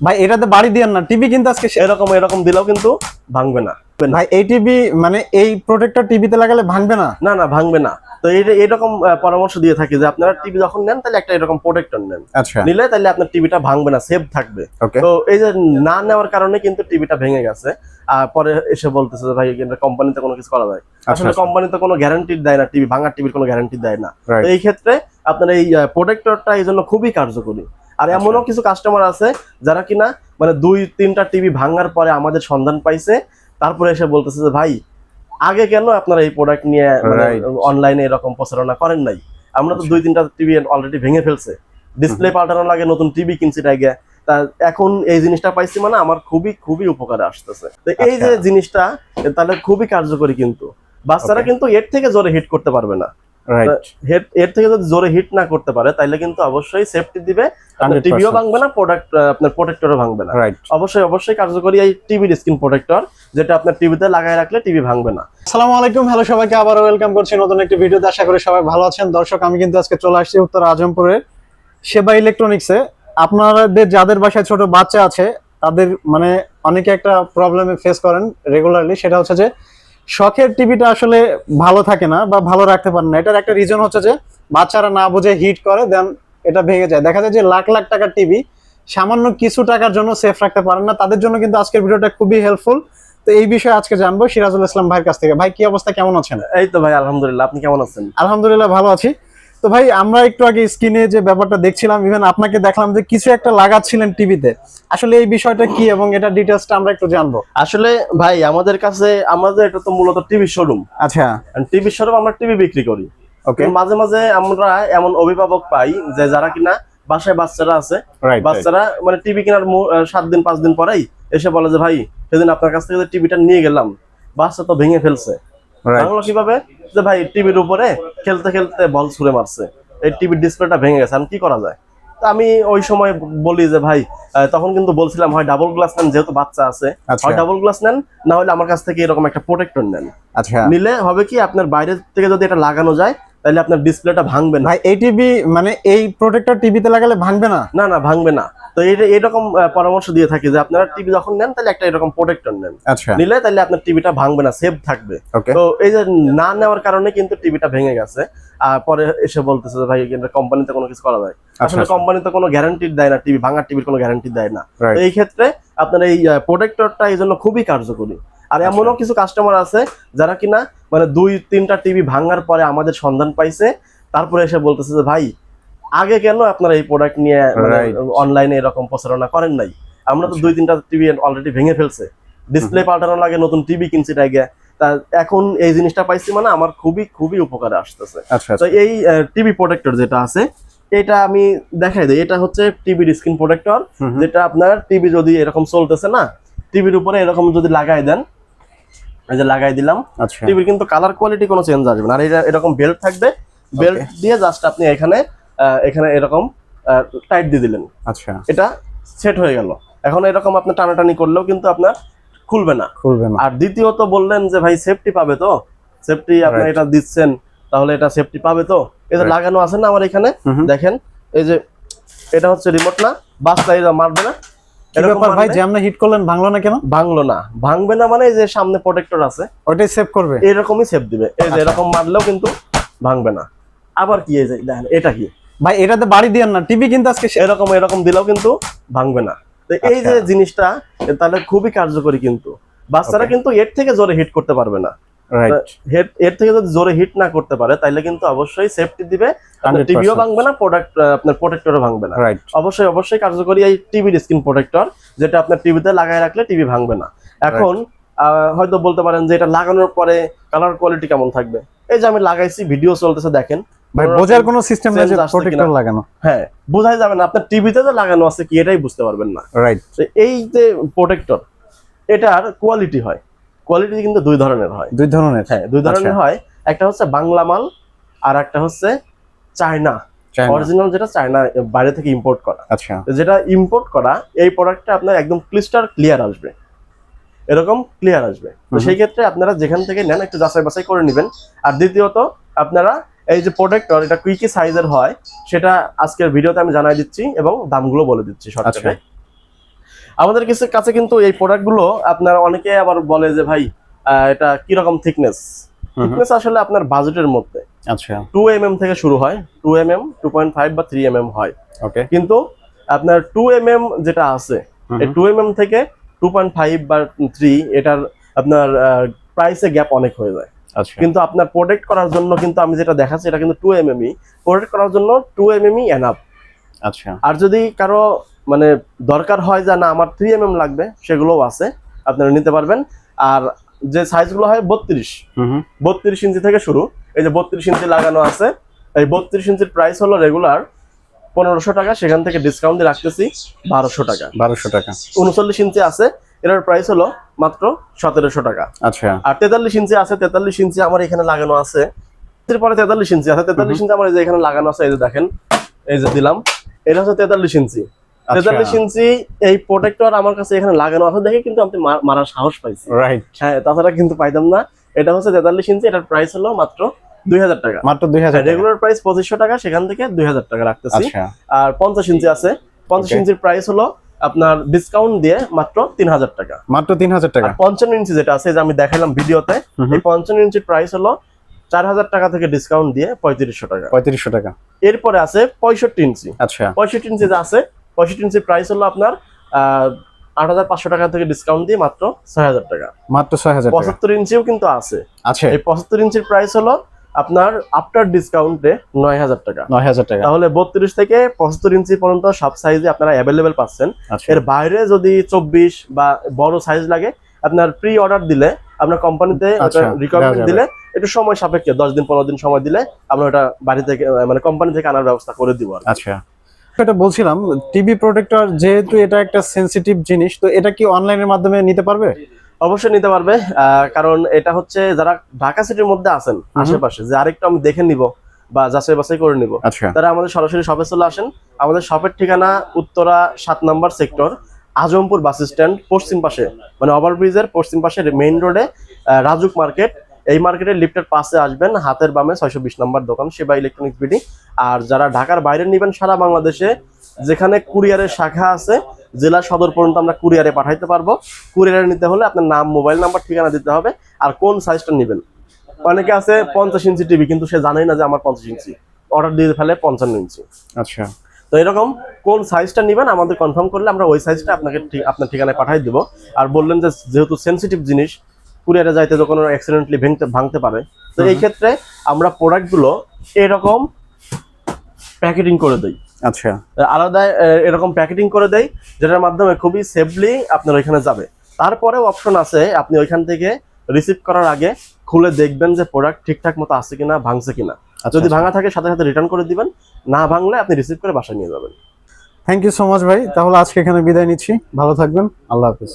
ভাই এটাতে বাড়ি দিয়েন না টিভি কিন্তু আজকে এরকম এরকম দিলেও কিন্তু ভাঙবে না। ভাই এই টিভি মানে এই প্রোটেক্টর টিভিতে লাগালে ভাঙবে না? না না ভাঙবে না। তো এই এরকম পরামর্শ দিয়ে থাকি যে আপনারা টিভি যখন নেন তাহলে একটা এরকম প্রোটেক্টর নেন। আচ্ছা। নিলে তাহলে আপনার টিভিটা ভাঙবে না সেফ থাকবে। তো এই যে না নেওয়ার কারণে কিন্তু টিভিটা ভেঙে গেছে। আর পরে এসে বলতেছে ভাই কোম্পানিতে কোনো কিছু করা যায়। আসলে আচ্ছা। কোম্পানিতে কোনো গ্যারান্টি দেয় না টিভি ভাঙার টিভির কোনো গ্যারান্টি দেয় না। তো এই ক্ষেত্রে আপনার এই প্রোটেক্টরটা এই জন্য খুবই কার্যকরী। আর আচ্ছা। এমনও কিছু কাস্টমার আছে যারা কিনা মানে দুই তিনটা টিভি ভাঙার পরে আমাদের সন্ধান পাইছে তারপরে এসে বলতেছে যে ভাই আগে কেন আপনারা এই প্রোডাক্ট নিয়ে অনলাইনে এরকম প্রচারণা করেন নাই? আমরা তো আচ্ছা। দুই তিনটা টিভি অলরেডি ভেঙে ফেলছে। ডিসপ্লে পাল্টানো লাগে নতুন টিভি কিনছি টাইগে তা এখন এই জিনিসটা পাইছি মানে আমার খুবই খুবই উপকারে আসতেছে। তো এই যে আচ্ছা। জিনিসটা তাহলে খুবই কার্যকরী কিন্তু। বাচ্চারা কিন্তু এর থেকে জোরে হিট করতে পারবে না। হেড- এর থেকে যদি জোরে হিট না করতে পারে তাহলে কিন্তু অবশ্যই সেফটি দিবে। আপনার 100% টিভিও ভাঙবে না প্রোডাক্ট আপনার প্রোটেক্টরও ভাঙবে না। রাইট অবশ্যই অবশ্যই কার্যকরী এই টিভির স্ক্রিন প্রোটেক্টর যেটা আপনার টিভিতে লাগায় রাখলে টিভি ভাঙবে না। আসসালামু আলাইকুম হ্যালো সবাইকে আবার ওয়েলকাম করছি নতুন একটি ভিডিওতে। আশা করি সবাই ভালো আছেন। দর্শক আমি কিন্তু আজকে চলে আসছি উত্তর আজমপুরের সেবা ইলেকট্রনিক্সে আপনাদের যাদের বাসায় ছোট বাচ্চা আছে তাদের মানে অনেকে একটা প্রবলেমে ফেস করেন রেগুলারলি সেটা হচ্ছে যে শখের টিভিটা আসলে ভালো থাকে না বা ভালো রাখতে পারে না। এটার একটা রিজন হচ্ছে যে বাচ্চারা না বুঝে হিট করে দেন এটা ভেঙে যায়। দেখা যায় যে লাখ লাখ টাকার টিভি সামান্য কিছু টাকার জন্য সেফ রাখতে পারেন না। তাদের জন্য কিন্তু আজকের ভিডিওটা খুবই হেল্পফুল তো এই বিষয়ে আজকে জানব সিরাজুল ইসলাম ভাইয়ের কাছ থেকে। ভাই কি অবস্থা? কেমন আছেন? এই তো ভাই আলহামদুলিল্লাহ। আপনি কেমন আছেন? আলহামদুলিল্লাহ ভালো আছি। তো ভাই আমরা একটু আগে স্ক্রিনে যে ব্যাপারটা দেখছিলাম ইভেন আপনাকে দেখলাম যে কিছু একটা লাগাচ্ছিলেন টিভিতে। আসলে এই বিষয়টা কি এবং এটা ডিটেলসটা আমরা একটু জানব। আসলে ভাই আমাদের কাছে আমাদের এটা তো মূলত টিভি শোরুম আচ্ছা। টিভি শোরুম আমরা টিভি বিক্রি করি। ওকে মাঝে মাঝে আমরা এমন অভিভাবক পাই যে যারা কিনা বাসায় বাচ্চারা আছে বাচ্চারা মানে টিভি কেনার সাত দিন পাঁচ দিন পরেই এসে বলে যে ভাই সেদিন আপনার কাছ থেকে যে টিভিটা নিয়ে গেলাম বাচ্চা তো ভেঙে ফেলছে। কীভাবে? যে ভাই টিভির উপরে খেলতে খেলতে বল ছুড়ে মারছে। এই টিভির ডিসপ্লেটা ভেঙে গেছে আমি কি করা যায়? তা আমি ওই সময় বলি যে ভাই তখন কিন্তু বলছিলাম হয় ডাবল গ্লাস নেন যেহেতু বাচ্চা আছে আচ্ছা। হয় ডাবল গ্লাস নেন না হলে আমার কাছ থেকে এরকম একটা প্রোটেক্টর নেন। আচ্ছা। নিলে হবে কি আপনার বাইরে থেকে যদি এটা লাগানো যায় তাহলে আপনার ডিসপ্লেটা ভাঙবে না। ভাই এই টিভি মানে এই প্রোটেক্টর টিভিতে লাগালে ভাঙবে না? না না ভাঙবে না। তো এই এরকম পরামর্শ দিয়ে থাকি যে আপনারা টিভি যখন নেন তাহলে একটা এরকম প্রোটেক্টর নেন। আচ্ছা। নিলে তাহলে আপনার টিভিটা ভাঙবে না সেফ থাকবে। তো এই যে না নেওয়ার কারণে কিন্তু টিভিটা ভেঙে গেছে। আর পরে এসে বলতেছে যে ভাই কোম্পানিতে কোনো কিছু করা যায়। আসলে আচ্ছা। কোম্পানিতে কোনো গ্যারান্টি দেয় না টিভি ভাঙার টিভির কোনো গ্যারান্টি দেয় না। তো এই ক্ষেত্রে আপনার এই প্রোটেক্টরটা এই জন্য খুবই কার্যকরী। আর আচ্ছা। এমনও কিছু কাস্টমার আছে যারা কিনা মানে দুই তিনটা টিভি ভাঙার পরে আমাদের সন্ধান পাইছে। তারপরে এসে বলতেছে যে ভাই আগে কেন আপনারা এই প্রোডাক্ট নিয়ে অনলাইনে এরকম প্রচারণা করেন নাই? আমরা তো আচ্ছা। দুই তিনটা টিভি অলরেডি ভেঙে ফেলছে। ডিসপ্লে পাল্টানো লাগে নতুন টিভি কিনছি টাইগে তা এখন এই জিনিসটা পাইছি মানে আমার খুবই খুবই উপকারে আসতেছে। আচ্ছা তো এই টিভি প্রোটেক্টর যেটা আছে এটা আমি দেখাই দিই। এটা হচ্ছে টিভির স্ক্রিন প্রোটেক্টর। যেটা আপনার টিভি যদি এরকম চলতেছে না টিভির উপরে এরকম যদি লাগাই দেন এই যে লাগাই দিলাম আচ্ছা। টিভির কিন্তু কালার কোয়ালিটি কোনো চেঞ্জ আসবে না। আর এটা এরকম বেল্ট থাকবে। বেল্ট দিয়ে জাস্ট আপনি এখানে এখানে এরকম টাইট দিয়ে দিলেন। আচ্ছা। এটা সেট হয়ে গেল। এখন এরকম আপনি টানাটানি করলেও কিন্তু আপনার খুলবে না। খুলবে না। আর দ্বিতীয়ত বললেন যে ভাই সেফটি পাবে তো? সেফটি আপনি এটা দিচ্ছেন তাহলে এটা সেফটি পাবে তো? এটা. লাগানো আছে না আমার এখানে। দেখেন এই যে এটা হচ্ছে রিমোট না? বাসটা এটা মারবে না? ভাই হিট করলেন ভাঙলো না কেন? ভাঙলো না। ভাঙবে না মানে এই যে সামনে প্রোটেক্টর আছে। ওইটাই সেভ করবে। এরকমই সেফ দিবে। এই যে আচ্ছা। এরকম মারলেও কিন্তু ভাঙবে না। আবার কি এই যে দেখেন এটা কি? ভাই এটাতে বাড়ি দিয়েন না টিভি কিন্তু আজকে এরকম এরকম দিলেও কিন্তু ভাঙবে না। তো এই যে আচ্ছা। জিনিসটা তাহলে খুবই কার্যকরী কিন্তু। বাচ্চারা কিন্তু এর থেকে জোরে হিট করতে পারবে না। এর থেকে যদি জোরে হিট না করতে পারে তাহলে কিন্তু অবশ্যই সেফটি দিবে। টিভিও ভাঙবে না প্রোডাক্ট আপনার প্রোটেক্টরও ভাঙবে না। অবশ্যই অবশ্যই কার্যকরী এই টিভির স্ক্রিন প্রোটেক্টর যেটা আপনার টিভিতে লাগায় রাখলে টিভি ভাঙবে না। এখন আহ, হয়তো বলতে পারেন যে এটা লাগানোর পরে কালার কোয়ালিটি কেমন থাকবে? এই যে আমি লাগাইছি ভিডিও চলতেছে দেখেন। ভাই বোঝার কোনো সিস্টেম নেই যে প্রোটেক্টর লাগানো। হ্যাঁ বোঝাই যাবে না আপনার টিভিতে তো লাগানো আছে কি এটাই বুঝতে পারবেন না। রাইট এই যে প্রোটেক্টর এটার কোয়ালিটি হয়। কোয়ালিটি কিন্তু দুই ধরনের হয়। দুই ধরনের? হ্যাঁ দুই ধরনের আচ্ছা। হয়। একটা হচ্ছে বাংলা মাল আর একটা হচ্ছে চায়না। চায়না। অরিজিনাল যেটা চায়না বাইরে থেকে ইম্পোর্ট করা। আচ্ছা। যেটা ইম্পোর্ট করা এই প্রোডাক্টটা আপনার একদম ক্লিস্টার ক্লিয়ার আসবে। এরকম ক্লিয়ার আসবে। তো সেই ক্ষেত্রে আপনারা যেখান থেকে নেন একটু যাচাই বাছাই করে নেবেন। আর দ্বিতীয়ত আপনারা এই যে প্রোডাক্টর এটা কুইকি সাইজের হয় সেটা আজকের ভিডিওতে আমি জানাই দিচ্ছি এবং দামগুলো বলে দিচ্ছি শর্টকাটে আচ্ছা। আমাদের কাছে কাছে কিন্তু এই প্রোডাক্টগুলো আপনার অনেকে আবার বলে যে ভাই এটা কীরকম থিকনেস থিকনেস আসলে আপনার বাজেটের মধ্যে। আচ্ছা। টু এম এম থেকে শুরু হয়। Two M M two point five বা থ্রি এম এম হয়। ওকে কিন্তু আপনার টু এম এম যেটা আছে এই টু এম এম থেকে টু পয়েন্ট ফাইভ বা থ্রি এটার আপনার প্রাইসে গ্যাপ অনেক হয়ে যায়। কিন্তু আপনার প্রোটেক্ট করার জন্য কিন্তু আমি যেটা দেখাচ্ছি এটা কিন্তু টু এম এমই প্রোটেক্ট করার জন্য টু এম এমই এনাফ আচ্ছা। আর যদি কারও মানে দরকার হয় যে না আমার থ্রি এম এম লাগবে সেগুলোও আছে আপনারা নিতে পারবেন। আর যে সাইজগুলো হয় বত্রিশ বত্রিশ ইঞ্চি থেকে শুরু এই যে বত্রিশ ইঞ্চি লাগানো আছে এই বত্রিশ ইঞ্চির প্রাইস হলো রেগুলার পনেরোশো টাকা সেখান থেকে ডিসকাউন্ট দিয়ে রাখতেছি বারোশো টাকা। বারোশো টাকা। উনচল্লিশ ইঞ্চি আছে এটার প্রাইস হলো মাত্র সতেরোশো টাকা। আচ্ছা। আর তেতাল্লিশ ইঞ্চি আছে তেতাল্লিশ ইঞ্চি আমার এখানে লাগানো আছে। এরপরে তেতাল্লিশ ইঞ্চি আছে তেতাল্লিশ ইঞ্চি আমার এখানে লাগানো আছে এই যে দেখেন এই যে দিলাম। এটা হচ্ছে তেতাল্লিশ ইঞ্চি। আচ্ছা। তেতাল্লিশ ইঞ্চি এই প্রোটেক্টর আমার কাছে এখানে লাগানো আছে দেখে কিন্তু আমি মারার সাহস পাইছি। রাইট হ্যাঁ তাছাড়া কিন্তু পাইতাম না। এটা হচ্ছে তেতাল্লিশ ইঞ্চি এটার প্রাইস হলো মাত্র দুই হাজার টাকা। মাত্র দুই হাজার রেগুলার প্রাইস পঁচিশশো টাকা সেখান থেকে দুই হাজার টাকা রাখতেছি। আচ্ছা। আর পঞ্চাশ ইঞ্চি আছে। পঞ্চাশ ইঞ্চির প্রাইস হলো আপনার ডিসকাউন্ট দিয়ে মাত্র তিন হাজার টাকা। মাত্র তিন হাজার টাকা পঞ্চান্ন ইঞ্চি যেটা আছে যে আমি দেখালাম ভিডিওতে। এই পঞ্চান্ন ইঞ্চির প্রাইস হলো চার হাজার টাকা থেকে ডিসকাউন্ট দিয়ে পঁয়ত্রিশশো টাকা। পঁয়ত্রিশশো টাকা। এরপরে আছে পঁয়ষট্টি ইঞ্চি। আচ্ছা। পঁয়ষট্টি ইঞ্চি যে আছে পঁয়ষট্টি ইঞ্চির প্রাইস হলো আপনার আট হাজার পাঁচশো টাকা থেকে ডিসকাউন্ট দিয়ে মাত্র ছয় হাজার টাকা। মাত্র ছয় হাজার পঁচাত্তর ইঞ্চিও কিন্তু আছে। আছে। এই পঁচাত্তর ইঞ্চির প্রাইস হলো আপনার আফটার ডিসকাউন্টে নয় হাজার টাকা। নয় হাজার টাকা। তাহলে বত্রিশ থেকে পঁচাত্তর ইঞ্চি পর্যন্ত সব সাইজে আপনারা অ্যাভেলেবেল পাচ্ছেন। আচ্ছা। এর বাইরে যদি চব্বিশ বা বড় সাইজ লাগে আপনার প্রি অর্ডার দিলে আপনার কোম্পানিতে আচ্ছা, রিকোয়ারমেন্ট দিলে একটু সময় সাপেক্ষে দশ দিন পনেরো দিন সময় দিলে আমরা ওটা বাড়ি থেকে মানে কোম্পানি থেকে আনার ব্যবস্থা করে দিব আচ্ছা। এটা বলছিলাম টিভি প্রোটেক্টর যেহেতু এটা একটা সেনসিটিভ জিনিস তো এটা কি অনলাইনের মাধ্যমে নিতে পারবে? অবশ্যই নিতে পারবে। কারণ এটা হচ্ছে যারা ঢাকা সিটির মধ্যে আছেন আশেপাশে যে আরেকটু আমি দেখে নিব বা যাচাই বাছাই করে নিব আচ্ছা। তারা আমাদের সরাসরি শপে চলে আসেন। আমাদের শপের ঠিকানা উত্তরা সাত number sector Azampur bus stand পশ্চিম পাশে মানে ওভারব্রিজের পশ্চিম পাশে মেইন রোডে রাজুক মার্কেট এই মার্কেটের লিফটের পাশে আসবেন হাতের বামে ছয়শো বিশ নম্বর দোকান সেবা ইলেকট্রনিক্স বিডি আর যারা ঢাকার বাইরে নেবেন সারা বাংলাদেশে যেখানে কুরিয়ারের শাখা আছে জেলা সদর পর্যন্ত আমরা কুরিয়ারে পাঠাইতে পারব। কুরিয়ারে নিতে হলে আপনার নাম মোবাইল নাম্বার ঠিকানা দিতে হবে। আর কোন সাইজটা নেবেন? অনেকে আছে পঞ্চাশ ইঞ্চি টিভি কিন্তু সে জানেই না যে আমার পঞ্চাশ ইঞ্চি অর্ডার দিয়ে ফেলে পঞ্চান্ন ইঞ্চি আচ্ছা। তো এরকম কোন সাইজটা নেবেন আমাদের কনফার্ম করলে আমরা ওই সাইজটা আপনাকে ঠিক আপনার ঠিকানায় পাঠিয়ে দিব। আর বললেন যে যেহেতু সেনসিটিভ জিনিস কুরিয়ারে যাইতে তো কোনো অ্যাক্সিডেন্টলি ভেঙতে ভাঙতে পারে। তো এই ক্ষেত্রে আমরা প্রোডাক্টগুলো এরকম প্যাকেটিং করে দিই। আচ্ছা। আলাদা এরকম প্যাকেটিং করে দেয় যেটার মাধ্যমে খুবই সেফলি আপনার ওইখানে যাবে। তারপরেও অপশন আছে আপনি ওইখান থেকে রিসিভ করার আগে খুলে দেখবেন যে প্রোডাক্ট ঠিকঠাক মতো আছে কিনা ভাঙছে কিনা। আচ্ছা, যদি ভাঙা থাকে সাথে সাথে রিটার্ন করে দিবেন। না ভাঙলে আপনি রিসিভ করে বাসায় নিয়ে যাবেন। থ্যাংক ইউ সো মাচ ভাই। তাহলে আজকে এখানে বিদায় নিচ্ছি। ভালো থাকবেন। আল্লাহ হাফিজ।